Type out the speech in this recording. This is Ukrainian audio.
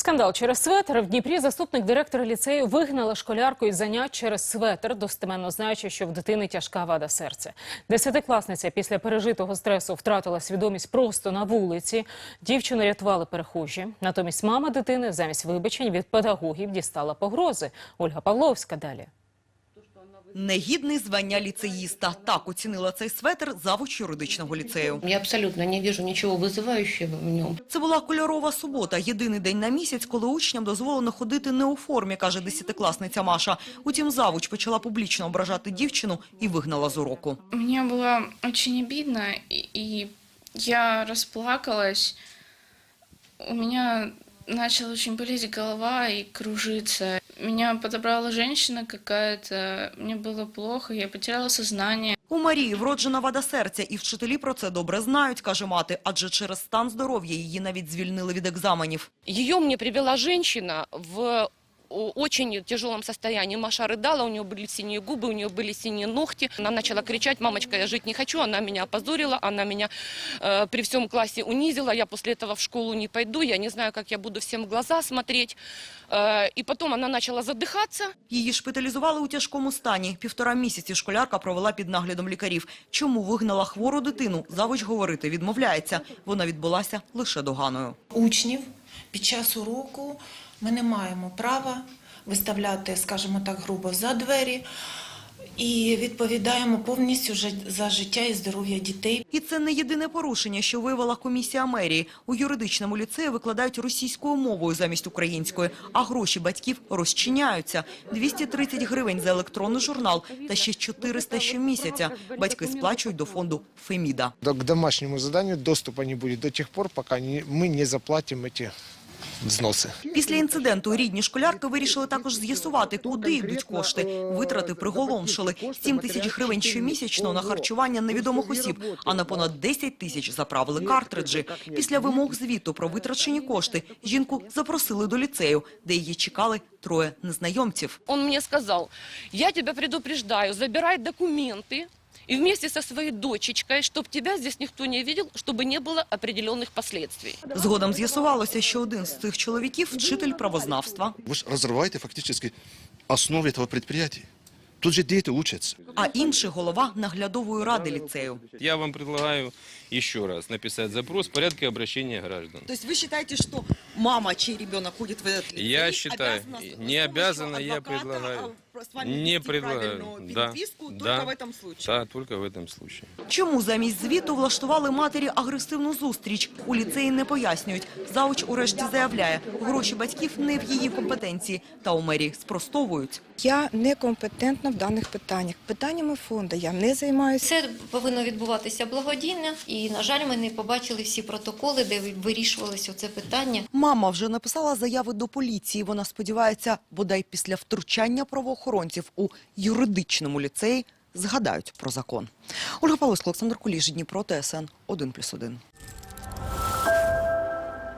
Скандал через светр. В Дніпрі заступник директора ліцею вигнала школярку із занять через светр, достеменно знаючи, що в дитини тяжка вада серця. Десятикласниця після пережитого стресу втратила свідомість просто на вулиці. Дівчину рятували перехожі. Натомість мама дитини замість вибачень від педагогів дістала погрози. Ольга Павловська далі. Негідний звання ліцеїста. Так оцінила цей светр завуч юридичного ліцею. Я абсолютно не вижу ничего вызывающего в нем. Це була кольорова субота, єдиний день на місяць, коли учням дозволено ходити не у формі, каже десятикласниця Маша. Утім, завуч почала публічно ображати дівчину і вигнала з уроку. Мне было очень обидно, и, и я расплакалась. У меня начала очень болеть голова и кружиться. Меня подобрала женщина какая-то, мне было плохо, я потеряла сознание. У Марії вроджена вада серця, і вчителі про це добре знають, каже мати, адже через стан здоров'я її навіть звільнили від екзаменів. Ее мне привела женщина в очень тяжелом состоянии. Маша рыдала, у нее были синие губы, у нее были синие ногти. Она начала кричать, мамочка, я жить не хочу. Она меня опозорила, она меня э, при всем классе унизила. Я после этого в школу не пойду, я не знаю, как я буду всем в глаза смотреть. Э, и потом она начала задыхаться. Її шпиталізували у тяжкому стані. Півтора місяці школярка провела під наглядом лікарів. Чому вигнала хвору дитину, завуч говорити відмовляється. Вона відбулася лише доганою. учнів під час уроку ми не маємо права виставляти, скажімо так, грубо за двері і відповідаємо повністю же- за життя і здоров'я дітей. І це не єдине порушення, що виявила комісія мерії. У юридичному ліцеї викладають російською мовою замість української, а гроші батьків розчиняються. 230 гривень за електронний журнал та ще 400 щомісяця. Батьки сплачують до фонду «Феміда». До- К домашнему заданию доступа не будет до тех пор, пока не- мы не заплатим эти взносы. Після інциденту рідні школярки вирішили також з'ясувати, куди йдуть кошти. Витрати приголомшили. 7 тисяч гривень щомісячно на харчування невідомих осіб, а на понад 10 тисяч заправили картриджі. Після вимог звіту про витрачені кошти жінку запросили до ліцею, де її чекали троє незнайомців. Он мне сказал, я тебя предупреждаю, забирай документы и вместе со своей дочечкой, чтобы тебя здесь никто не видел, чтобы не было определенных последствий. Згодом з'ясувалося, що один з цих чоловіків – вчитель правознавства, Вы же разрываете фактически основу этого предприятия. Тут же дети учатся. а інший – голова наглядової ради ліцею. Я вам предлагаю еще раз написать запрос в порядке обращения граждан. То есть вы считаете, что мама, чей ребенок ходит в этот лицей, Я считаю, обязана с- не с обязана, помощью я адвоката, предлагаю. с вами Не вести предлагаю. правильную Да, переписку да, только в этом случае? Да, только в этом случае. Чому замість звіту влаштували матері агресивну зустріч? У ліцеї не пояснюють. Завуч урешті заявляє, гроші батьків не в її компетенції. Та у мерії спростовують. Я некомпетентна в даних питаннях. Питаннями фонду я не займаюся. Це повинно відбуватися благодійно, і на жаль, ми не побачили всі протоколи, де вирішувалося це питання. Мама вже написала заяви до поліції. Вона сподівається, бодай після втручання правоохоронців у юридичному ліцеї згадають про закон. Ольга Павловська, Олександр Куліш, Дніпро, ТСН 1+,1.